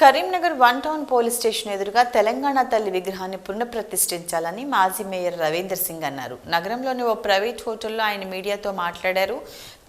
Karimnagar one town police station ఎదురుగా తెలంగాణ తల్లి విగ్రహాన్ని పునఃప్రతిష్ఠించాలని మాజీ మేయర్ రవీందర్ సింగ్ అన్నారు. నగరంలోని ఓ ప్రైవేట్ హోటల్లో ఆయన మీడియాతో మాట్లాడారు.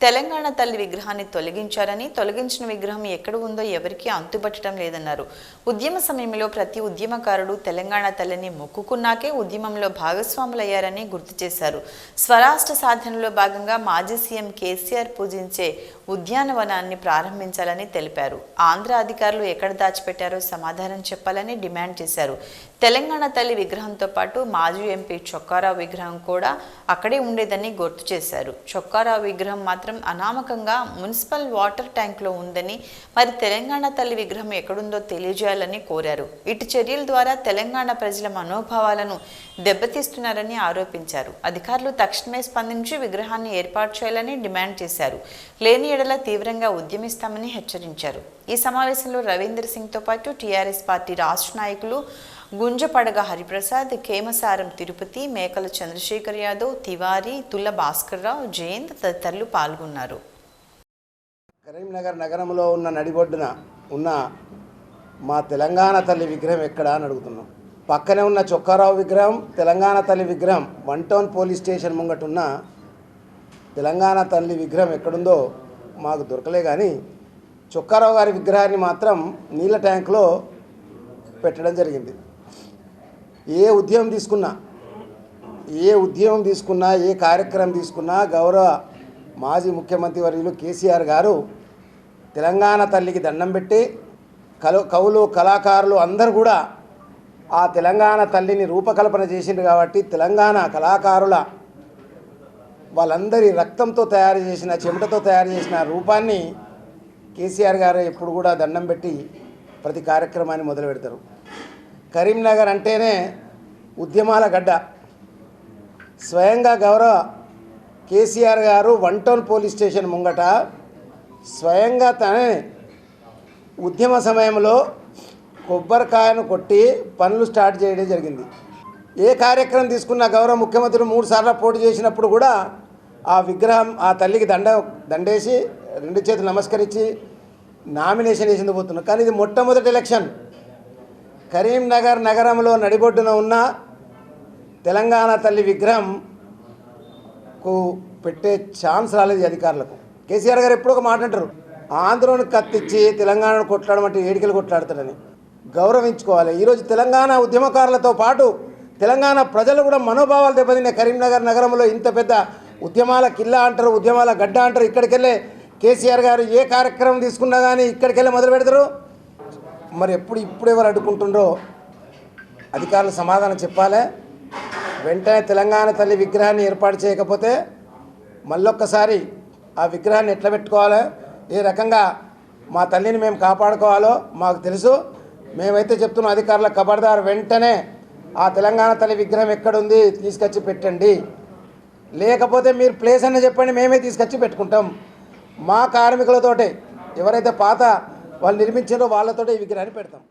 తెలంగాణ తల్లి విగ్రహాన్ని తొలగించారని తొలగించిన విగ్రహం ఎక్కడ ఉందో ఎవరికీ అంతుబట్టడం లేదన్నారు. ఉద్యమ సమయంలో ప్రతి ఉద్యమకారుడు తెలంగాణ తల్లిని మొక్కుకున్నాకే ఉద్యమంలో భాగస్వాములయ్యారని గుర్తు చేశారు. స్వరాష్ట్ర సాధనలో భాగంగా మాజీ సీఎం కేసీఆర్ పూజించే ఉద్యానవనాన్ని ప్రారంభించాలని తెలిపారు. ఆంధ్ర అధికారులు ఎక్కడ దాచిపెట్టారో సమాధానం చెప్పాలని డిమాండ్ చేశారు. తెలంగాణ తల్లి విగ్రహంతో పాటు మాజీ ఎంపీ చొక్కారావు విగ్రహం కూడా అక్కడే ఉండేదని గుర్తు చేశారు. చొక్కారావు విగ్రహం మాత్రం అనామకంగా మున్సిపల్ వాటర్ ట్యాంక్లో ఉందని మరి తెలంగాణ తల్లి విగ్రహం ఎక్కడుందో తెలియజేయాలని కోరారు. ఇటు చర్యల ద్వారా తెలంగాణ ప్రజల మనోభావాలను దెబ్బతీస్తున్నారని ఆరోపించారు. అధికారులు తక్షణమే స్పందించి విగ్రహాన్ని ఏర్పాటు చేయాలని డిమాండ్ చేశారు. లేని ఎడల తీవ్రంగా ఉద్యమిస్తామని హెచ్చరించారు. ఈ సమావేశంలో రవీందర్ సింగ్తో పాటు టీఆర్ఎస్ పార్టీ రాష్ట్ర నాయకులు గుంజపడగ హరిప్రసాద్ కేమసారం తిరుపతి మేకల చంద్రశేఖర్ యాదవ్ తివారి తుల్ల భాస్కర్రావు జయంత్ తదితరులు పాల్గొన్నారు. కరీంనగర్ నగరంలో ఉన్న నడిబొడ్డున ఉన్న మా తెలంగాణ తల్లి విగ్రహం ఎక్కడ అని అడుగుతున్నాం. పక్కనే ఉన్న చొక్కారావు విగ్రహం తెలంగాణ తల్లి విగ్రహం వన్ టౌన్ పోలీస్ స్టేషన్ ముంగట ఉన్న తెలంగాణ తల్లి విగ్రహం ఎక్కడుందో మాకు దొరకలే కానీ చొక్కారావు గారి విగ్రహాన్ని మాత్రం నీళ్ళ ట్యాంక్లో పెట్టడం జరిగింది. ఏ ఉద్యమం తీసుకున్నా ఏ ఉద్యమం తీసుకున్నా ఏ కార్యక్రమం తీసుకున్నా గౌరవ మాజీ ముఖ్యమంత్రి వర్యులు కేసీఆర్ గారు తెలంగాణ తల్లికి దండం పెట్టి కలు కవులు కళాకారులు అందరూ కూడా ఆ తెలంగాణ తల్లిని రూపకల్పన చేసిండ్రు కాబట్టి తెలంగాణ కళాకారుల వాళ్ళందరి రక్తంతో తయారు చేసిన చెమటతో తయారు చేసిన రూపాన్ని కేసీఆర్ గారు ఎప్పుడు కూడా దండం పెట్టి ప్రతి కార్యక్రమాన్ని మొదలు పెడతారు. కరీంనగర్ అంటేనే ఉద్యమాల గడ్డ. స్వయంగా గౌరవ కేసీఆర్ గారు వన్ టౌన్ పోలీస్ స్టేషన్ ముంగట స్వయంగా తనే ఉద్యమ సమయంలో కొబ్బరికాయను కొట్టి పనులు స్టార్ట్ చేయడం జరిగింది. ఏ కార్యక్రమం తీసుకున్న గౌరవ ముఖ్యమంత్రులు మూడు సార్లు పోటీ చేసినప్పుడు కూడా ఆ విగ్రహం ఆ తల్లికి దండ దండేసి రెండు చేతులు నమస్కరించి నామినేషన్ వేసింది పోతున్నాం. కానీ ఇది మొట్టమొదటి ఎలక్షన్. కరీంనగర్ నగరంలో నడిబొడ్డున ఉన్న తెలంగాణ తల్లి విగ్రహంకు పెట్టే ఛాన్స్ రాలేదు అధికారులకు. కేసీఆర్ గారు ఎప్పుడో ఒక మాట అంటారు ఆంధ్రను కత్తిచ్చి తెలంగాణను కొట్లాడమంటే ఏడికలు కొట్లాడతాడని. గౌరవించుకోవాలి. ఈరోజు తెలంగాణ ఉద్యమకారులతో పాటు తెలంగాణ ప్రజలు కూడా మనోభావాలు దెబ్బతిన్నాయి కరీంనగర్ నగరంలో ఇంత పెద్ద ఉద్యమాల కిల్లా అంటారు ఉద్యమాల గడ్డ అంటారు ఇక్కడికెళ్ళే కేసీఆర్ గారు ఏ కార్యక్రమం తీసుకున్నా కానీ ఇక్కడికెళ్ళి మొదలు పెడతారు? మరి ఎప్పుడు ఇప్పుడు ఎవరు అడ్డుకుంటుండ్రో అధికారులు సమాధానం చెప్పాలి. వెంటనే తెలంగాణ తల్లి విగ్రహాన్ని ఏర్పాటు చేయకపోతే మళ్ళొక్కసారి ఆ విగ్రహాన్ని ఎట్లా పెట్టుకోవాలో? ఏ రకంగా మా తల్లిని మేము కాపాడుకోవాలో మాకు తెలుసు. మేమైతే చెప్తున్న అధికారుల ఖబర్దార్ వెంటనే ఆ తెలంగాణ తల్లి విగ్రహం ఎక్కడుంది తీసుకొచ్చి పెట్టండి. లేకపోతే మీరు ప్లేస్ అని చెప్పండి మేమే తీసుకొచ్చి పెట్టుకుంటాం. మా కార్మికులతోటే ఎవరైతే పాత వాళ్ళు నిర్మించారో వాళ్ళతోటే ఈ విగ్రహాన్ని పెడతాం.